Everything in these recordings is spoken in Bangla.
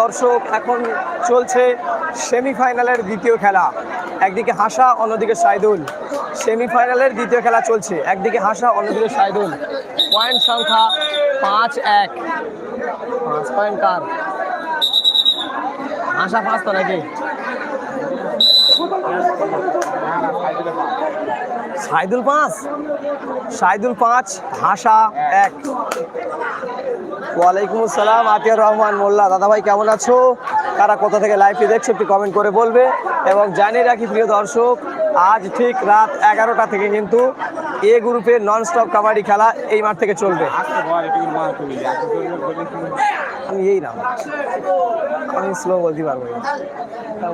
দর্শক, এখন চলছে সেমিফাইনালের দ্বিতীয় খেলা। একদিকে হাসা, অন্যদিকে সাইদুল। সেমিফাইনালের দ্বিতীয় খেলা চলছে। একদিকে হাসা, অন্যদিকে সাইদুল। পয়েন্ট সংখ্যা পাঁচ এক। পাঁচ পয়েন্ট কার? হাসা পাঁচ তো নাকি? সাইদুল পাঁচ। সাইদুল পাঁচ, হাসা এক। ওয়ালাইকুম আসসালাম, আতিয়ার রহমান মোল্লা। দাদাভাই, কেমন আছো? তারা কোথা থেকে লাইভটি দেখছ একটু কমেন্ট করে বলবে। এবং জানিয়ে রাখি, প্রিয় দর্শক, আজ ঠিক রাত এগারোটা থেকে কিন্তু এ গ্রুপের নন স্টপ কাবাডি খেলা এই মাঠ থেকে চলবে। আমি এই নাম আমি স্লো বলতে পারব।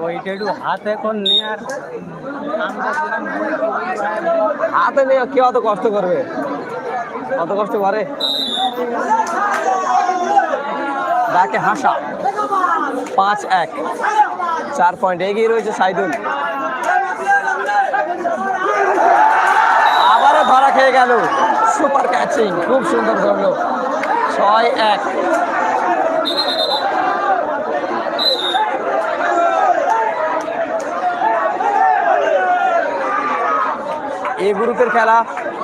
ওইটা একটু হাত এখন আর হাতে নিয়ে কেউ অত কষ্ট করবে? অত কষ্ট করে? ডাকে হাসা। পাঁচ এক। চার পয়েন্ট এগিয়ে রয়েছে সাইদুল। আবারও ধরা খেয়ে গেল। সুপার ক্যাচিং খুব সুন্দর ধরলো। ছয় এক। এ গ্রুপের খেলা,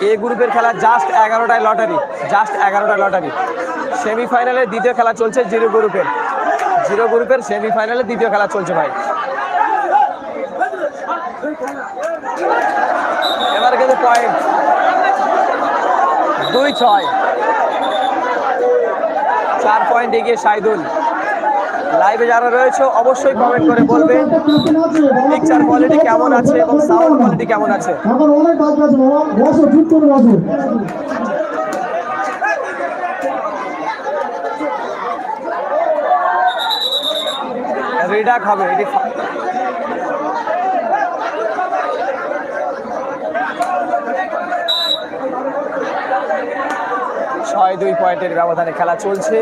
এ গ্রুপের খেলা জাস্ট এগারোটায় লটারি জাস্ট এগারোটায় লটারি। সেমিফাইনালের দ্বিতীয় খেলা চলছে জিরো গ্রুপের। জিরো গ্রুপের সেমিফাইনালে দ্বিতীয় খেলা চলছে ভাই। এবার কিন্তু পয়েন্ট দুই ছয়। চার পয়েন্ট এগিয়ে সাইদুল। লাইভে যারা রয়েছে অবশ্যই কমেন্ট করে বলবে পিকচার কোয়ালিটি কেমন আছে এবং সাউন্ড কোয়ালিটি কেমন আছে? রিডাক হবে এটি ছয় দুই পয়েন্টের ব্যবধানে খেলা চলছে।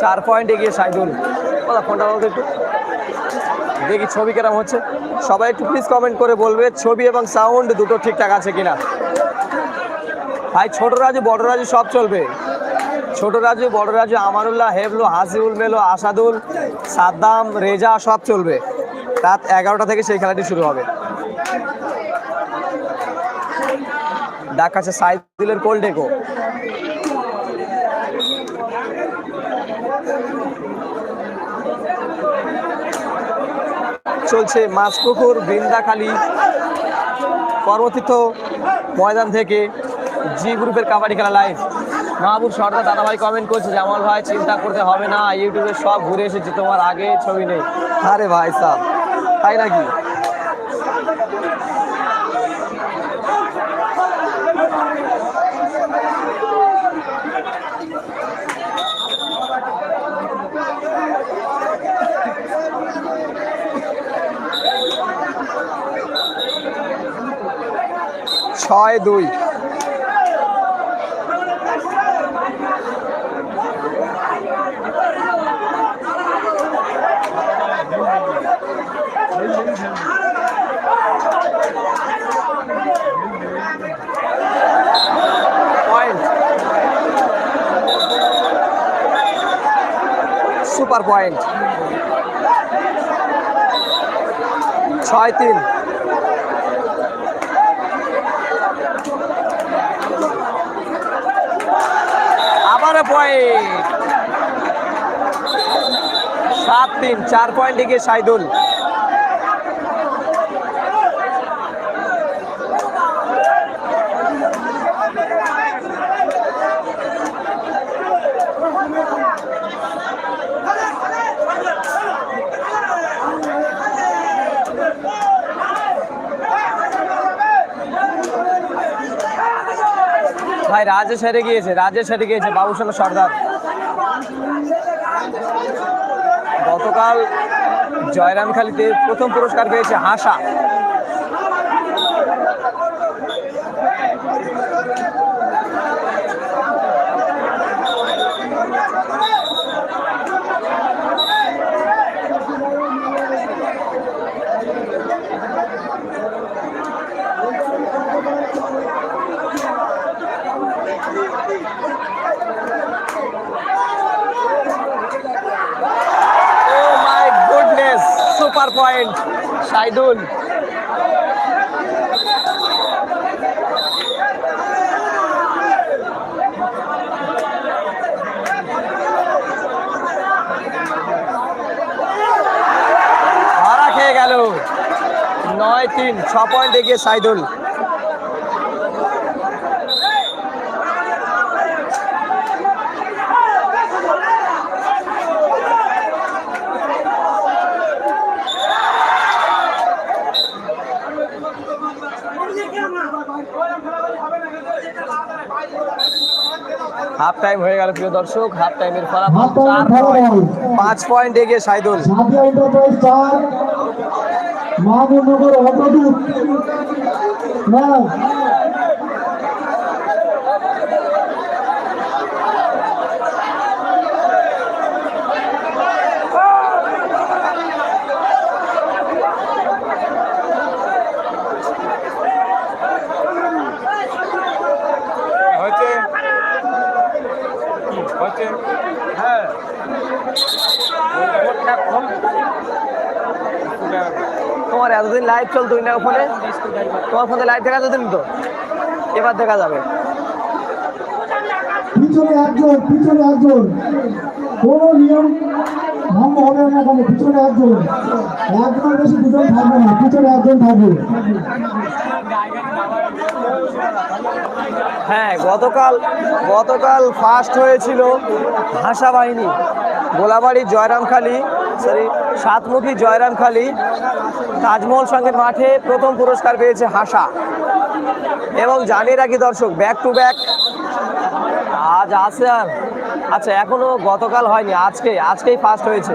চার পয়েন্ট এগিয়ে সাইদুল। বলা ফোনটা বলতে একটু। দেখি ছবি কেরম হচ্ছে। সবাই একটু প্লিজ কমেন্ট করে বলবে, ছবি এবং সাউন্ড দুটো ঠিকঠাক আছে কিনা। ভাই, ছোট রাজু, বড় রাজু সব চলবে। ছোট রাজু, বড় রাজু, আমানুল্লাহ, হেবলু হাসিউল মেলো, আসাদুল, সাদ্দাম, রেজা সব চলবে। রাত এগারোটা থেকে সেই খেলাটি শুরু হবে। ডাক আছে সাইদুলের কোল্ডেকো চলছে মাছপুকুর, বৃন্দাখালি, পর্বতীর্থ ময়দান থেকে জি গ্রুপের কাবাডি খেলা লাইভ মাহবুব সর্দার দাদাভাই কমেন্ট করছে জামাল ভাই, চিন্তা করতে হবে না ইউটিউবে সব ঘুরে এসেছে, তোমার আগে ছবি নেই। আরে ভাই সাহ, তাই নাকি? ছয় দুই। সুপার পয়েন্ট ছয় তিন। আবারও পয়েন্ট সাত তিন চার পয়েন্ট এগিয়ে সাইদুল। রাজেশ হেরে গিয়েছে রাজেশ হেরে গিয়েছে বাবুসোনা সর্দার। গতকাল জয়রামখালিতে প্রথম পুরস্কার পেয়েছে হাসা। Super point Saidul. নয় তিন ছ পয়েন্ট এগিয়ে সাইদুল। হাফ টাইম হয়ে গেল প্রিয় দর্শক হাফ টাইমের ফলাফল চার পয়েন্ট পাঁচ পয়েন্ট এগিয়ে সাইদুল। মাহবুবনগর অগ্রদূত। তোমার এতদিন লাইভ চলতো না ফোনে তোমার ফোনে লাইভ দেখা যেত তো এবার দেখা যাবে। পিছনে একজন পিছনে একজন। কোনো নিয়ম ভঙ্গ হবে না কেন পিছনে একজন। একজনের বেশি দুজন থাকবে না। পিছনে একজন থাকবে। হ্যাঁ গতকাল গতকাল ফার্স্ট হয়েছিল ভাষা বাহিনী। গোলাবাড়ি জয়রামখালি সরি সাতমুখী জয়রামখালি, তাজমহল সঙ্গে মাঠে প্রথম পুরস্কার পেয়েছে হাসা। এবং জানিয়ে রাখি দর্শক ব্যাক টু ব্যাক আজ আছে আর আচ্ছা এখনও গতকাল হয়নি, আজকে, আজকেই ফার্স্ট হয়েছে।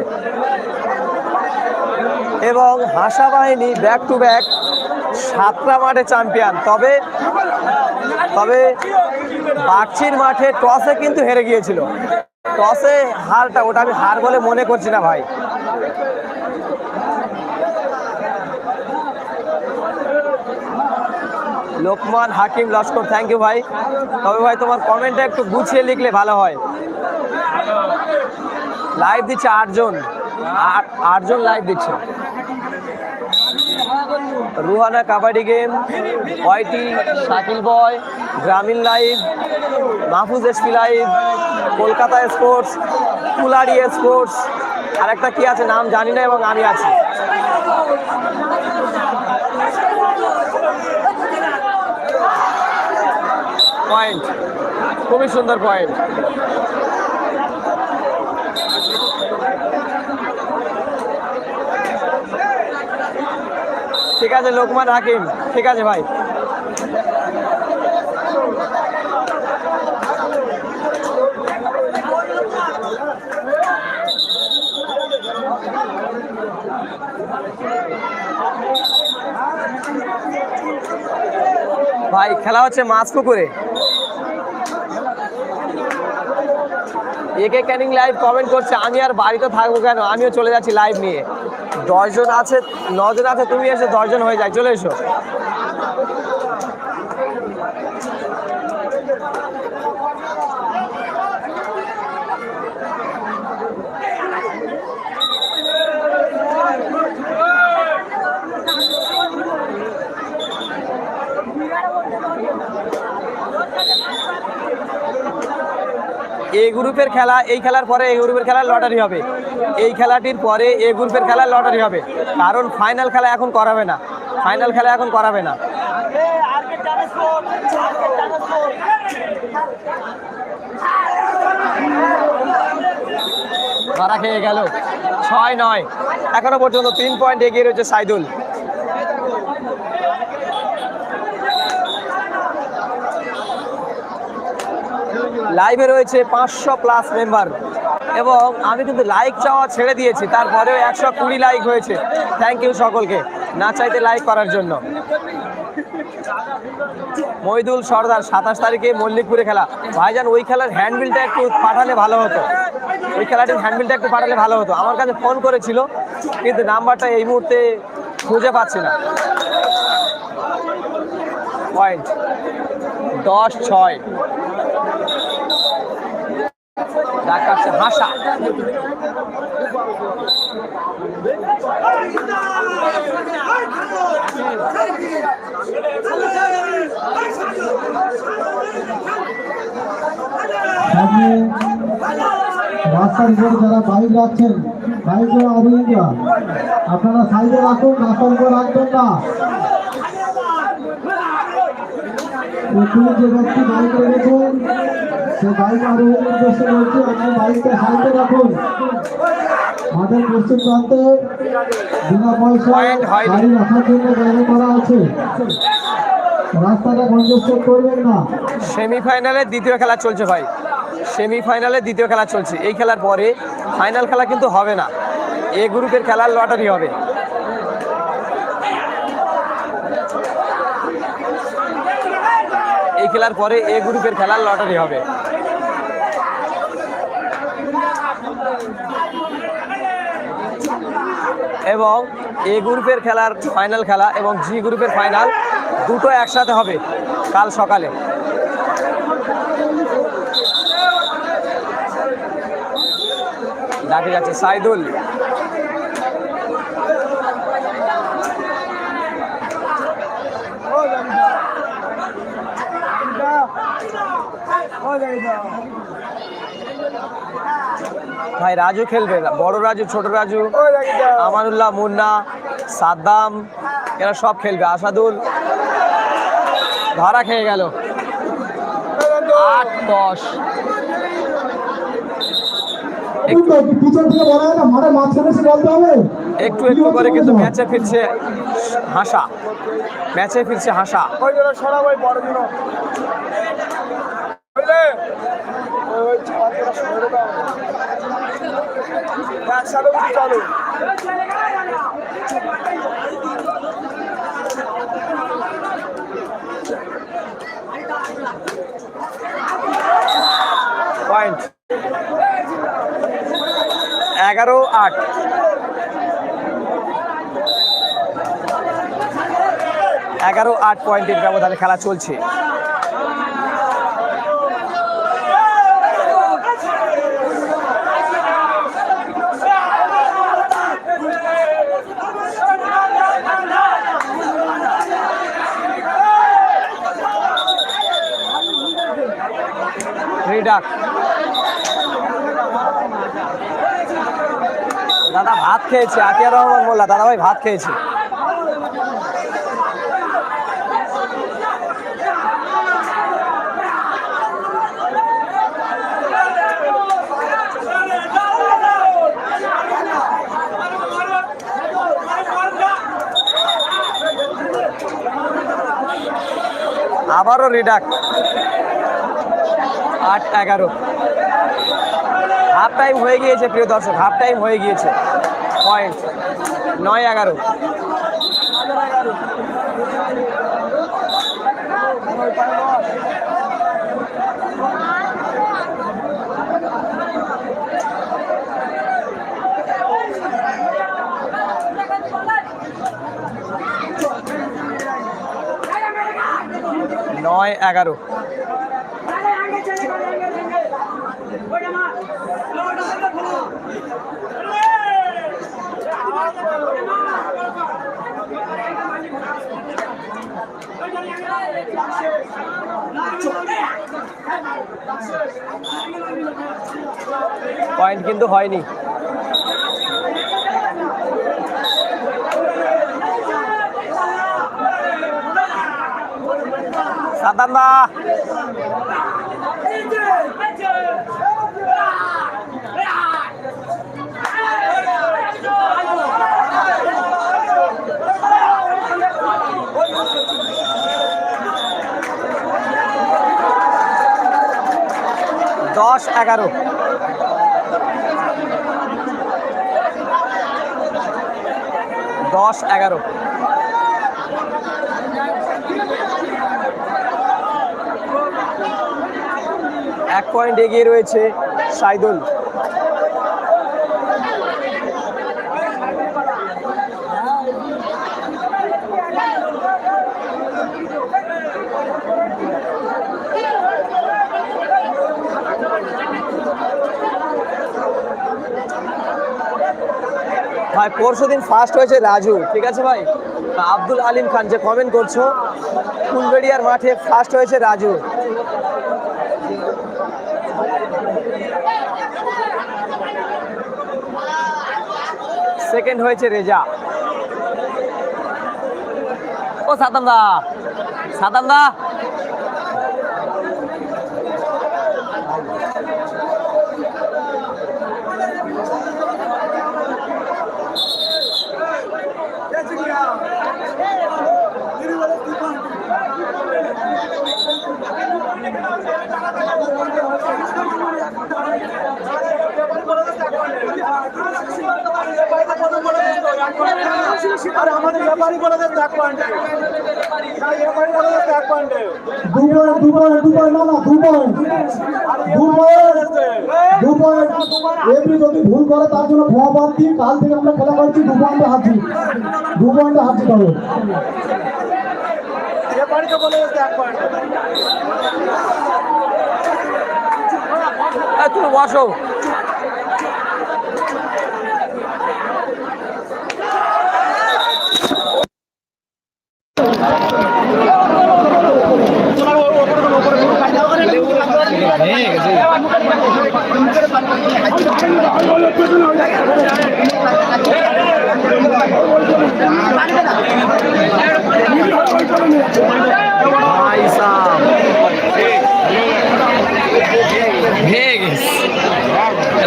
এবং হাসা বাহিনী ব্যাক টু ব্যাক সাতটা মাঠে চ্যাম্পিয়ন তবে তবে বাগচির মাঠে টসে কিন্তু হেরে গিয়েছিল। টসে হারটা, ওটা আমি হার বলে মনে করছি না ভাই। লোকমান, হাকিম, লস্কর থ্যাংক ইউ ভাই। তবে ভাই, তোমার কমেন্টটা একটু গুছিয়ে লিখলে ভালো হয়। লাইভ দিচ্ছে আটজন। আট আটজন লাইভ দিচ্ছে। Ruhana kabaddi game, YT Shakil boy, Grameen live, Mahfuz SP live, Kolkata sports কুলারি sports আর একটা কি আছে নাম জানি না এবং আমি আছি। পয়েন্ট খুবই সুন্দর পয়েন্ট ঠিক আছে, লোকমান হাকিম। ঠিক আছে ভাই। ভাই, খেলা হচ্ছে মাছ পুকুরে। একে ক্যানিং লাইভ কমেন্ট করছে, আমি আর বাড়িতে থাকব কেন? আমিও চলে যাচ্ছি লাইভ নিয়ে। দশজন আছে নজন আছে তুমি এসে দশজন হয়ে যায় চলে এসো। এই গ্রুপের খেলা, এই খেলার পরে এই গ্রুপের খেলার লটারি হবে। এই খেলাটির পরে এই গ্রুপের খেলার লটারি হবে। কারণ ফাইনাল খেলা এখন করাবে না। ফাইনাল খেলা এখন করাবে না। খেয়ে গেল। ছয় নয়। এখনও পর্যন্ত তিন পয়েন্ট এগিয়ে রয়েছে সাইদুল। লাইভে রয়েছে পাঁচশো প্লাস মেম্বার এবং আমি কিন্তু লাইক চাওয়া ছেড়ে দিয়েছি, তারপরেও একশো কুড়ি লাইক হয়েছে। থ্যাংক ইউ সকলকে, না চাইতে লাইক করার জন্য। মইদুল সর্দার, সাতাশ তারিখে মল্লিকপুরে খেলা। ভাইজান, ওই খেলার হ্যান্ডবিলটা একটু পাঠালে ভালো হতো। ওই খেলাটির হ্যান্ডবিলটা একটু পাঠালে ভালো হতো। আমার কাছে ফোন করেছিল, কিন্তু নাম্বারটা এই মুহূর্তে খুঁজে পাচ্ছি না। পয়েন্ট। দশ, ছয়। ডাক কাটছে হাসা। সামনে রাস্তার যারা বাইক রাখছেন বাইকের আরোহীরা আপনারা সাইডে রাখুন, রাস্তার উপর রাখবেন না। এখানে যে ব্যক্তি বাইক রেখেছেন সে বাইক আরোহীর উদ্দেশ্যে বলছি আপনি বাইকটা সাইডে রাখুন। আমাদের পশ্চিম প্রান্তে বিনা পয়সা গাড়ি রাখার জন্য জায়গা করা আছে। রাস্তাটা কনজেস্টেড করবেন না। সেমিফাইনালে দ্বিতীয় খেলা চলছে ভাই। সেমিফাইনালে দ্বিতীয় খেলা চলছে। এই খেলার পরে ফাইনাল খেলা কিন্তু হবে না। এ গ্রুপের খেলার লটারি হবে। খেলার পরে এ গ্রুপের খেলার লটারি হবে। এবং এ গ্রুপের খেলার ফাইনাল খেলা এবং জি গ্রুপের ফাইনাল দুটো একসাথে হবে কাল সকালে। ডাকে যাচ্ছে সাইদুল। ভাই, রাজু খেলবে। বড় রাজু, ছোট রাজু, আমানুল্লাহ, মুন্না, সাদ্দাম, এরা সব খেলবে। আসাদুল ধরা খেয়ে গেল। আট দশ একটু একটু করে কিন্তু ম্যাচে ফিরছে হাসা। ম্যাচে ফিরছে হাসা। পয়েন্ট এগারো আট। এগারো আট পয়েন্টের ব্যবধানে খেলা চলছে। রিডাক দাদা ভাত খেয়েছে আতিয়ার রহমান মোল্লা। দাদা ভাই ভাত খেয়েছে। আবারও রিডাক। আট এগারো। হাফ টাইম হয়ে গিয়েছে, প্রিয় দর্শক, হাফ টাইম হয়ে গিয়েছে। পয়েন্ট, নয় এগারো। নয় এগারো। পয়েন্ট কিন্তু হয়নি। সাতাম দশ এগারো। দশ এগারো। এক পয়েন্ট এগিয়ে রয়েছে সাইদুল। ভাই, পরশু দিন ফার্স্ট হয়েছে রাজু, ঠিক আছে ভাই? আব্দুল আলিম খান, যে কমেন্ট করছ, ফুলবেড়িয়ার মাঠে ফার্স্ট হয়েছে রাজু। সেকেন্ড হয়েছে রেজা। ও সাতাম দা সাতাম দা। আরে আমাদের ব্যাপারই বলে দেন এক পয়েন্টে ব্যাপারই বলে দেন এক পয়েন্টে দু পয়েন্ট দু পয়েন্ট দু পয়েন্ট না না দু পয়েন্ট দু পয়েন্ট দু পয়েন্ট এমনি যদি ভুল করে তার জন্য ভুয়া বাদ দিই কাল থেকে আমরা খেলা করছি দু পয়েন্টে হারছি দু পয়েন্টে হারছি তবে ব্যাপারই বলে দেন এক পয়েন্টে তুমি বসো।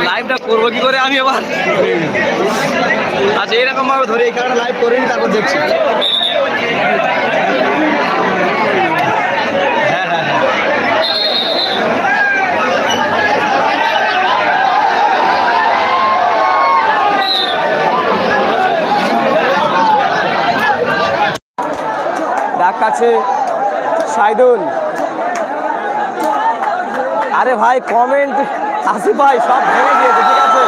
লাইভটা করব কি করে আমি আবার আচ্ছা এরকম ভাবে ধরে এই লাইভ করে নি তারপর দেখছি। কাছে সাইদুল। আরে ভাই কমেন্ট আসি ভাই, সব ভেঙে গিয়েছে, ঠিক আছে?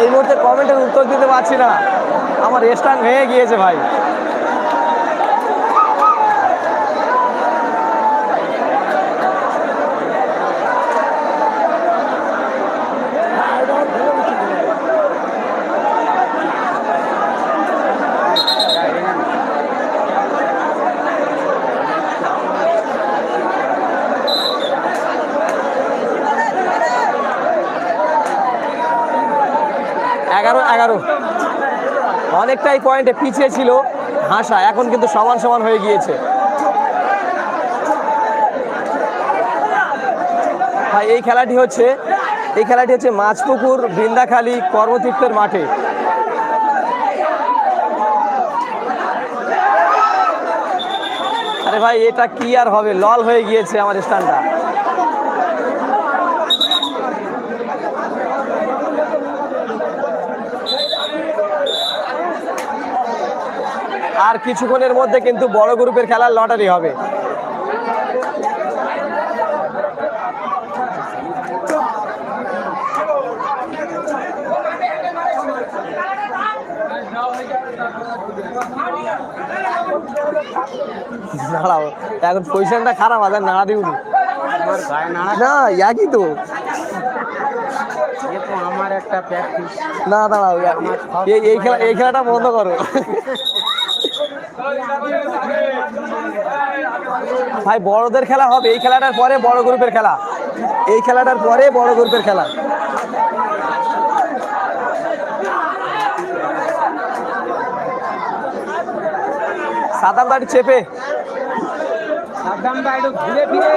এই মুহূর্তে কমেন্টের উত্তর দিতে পারছি না। আমার স্টান ভেঙে গিয়েছে ভাই। এগারো। অনেকটাই পয়েন্টে পিছিয়ে ছিল হাসা, এখন কিন্তু সমান সমান হয়ে গিয়েছে। ভাই, এই খেলাটি হচ্ছে, এই খেলাটি হচ্ছে মাছপুকুর বৃন্দাখালী কর্মতীর্থের মাঠে। আরে ভাই, এটা কি আর হবে? লল হয়ে গিয়েছে আমার স্থানটা। আর কিছুক্ষণের মধ্যে কিন্তু বড় গ্রুপের খেলার লটারি হবে। দাঁড়াও এখন পজিশনটা খারাপ আছে নাড়া গায়ে না একই তো। আমার একটা প্র্যাকটিস না দাঁড়াও এই খেলা এই খেলাটা বন্ধ করো। ভাই, বড়দের খেলা হবে। এই খেলাটার পরে বড় গ্রুপের খেলা। এই খেলাটার পরে বড় গ্রুপের খেলা। সাদাম দাঁড়ি চেপে। সাদাম দাঁড়ি ঘুরে ফিরে।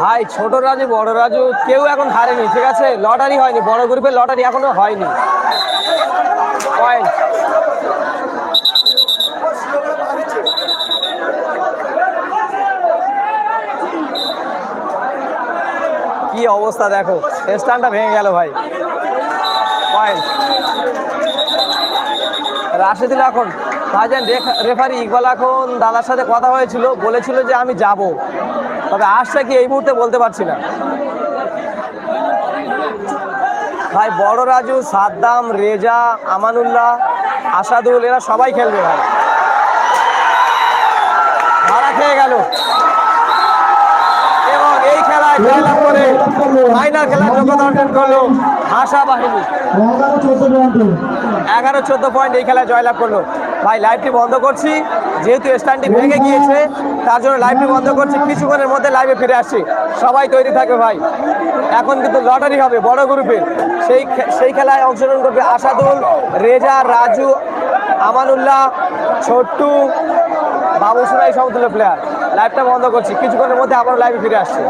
ভাই, ছোট রাজু, বড় রাজু, কেউ এখন হারেনি, ঠিক আছে? লটারি হয়নি, বড় গ্রুপের লটারি এখনও হয়নি। কি অবস্থা দেখো স্ট্যান্ডটা ভেঙে গেল ভাই। পয়েন্ট রাশেদুল এখন, ভাইজান রেফারি ইকবাল এখন দাদার সাথে কথা হয়েছিল, বলেছিল যে আমি যাব। তবে আসছে কি এই মুহূর্তে বলতে পারছি না। ভাই বড় রাজু সাদ্দাম রেজা আমানুল্লাহ আসাদুল এরা সবাই খেলবে ভাই। ভাড়া খেয়ে গেল। এবং এই খেলায় জয়লাভ করে ফাইনাল খেলার যোগ্যতা অর্জন করল ভাষা বাহিনী। এগারো চোদ্দ পয়েন্ট এই খেলায় জয়লাভ করল। ভাই লাইভটি বন্ধ করছি। যেহেতু স্ট্যান্ডটি ভেঙে গিয়েছে, তার জন্য লাইভটি বন্ধ করছি। কিছুক্ষণের মধ্যে লাইভে ফিরে আসছি। সবাই তৈরি থাকবে ভাই। এখন কিন্তু লটারি হবে, বড় গ্রুপের। সেই সেই খেলায় অংশগ্রহণ করবে আসাদুল, রেজা, রাজু, আমানুল্লাহ, ছোট্টু বাবুসুরা এই সমতুল্য প্লেয়ার লাইভটা বন্ধ করছি। কিছুক্ষণের মধ্যে আবার লাইভে ফিরে আসছি।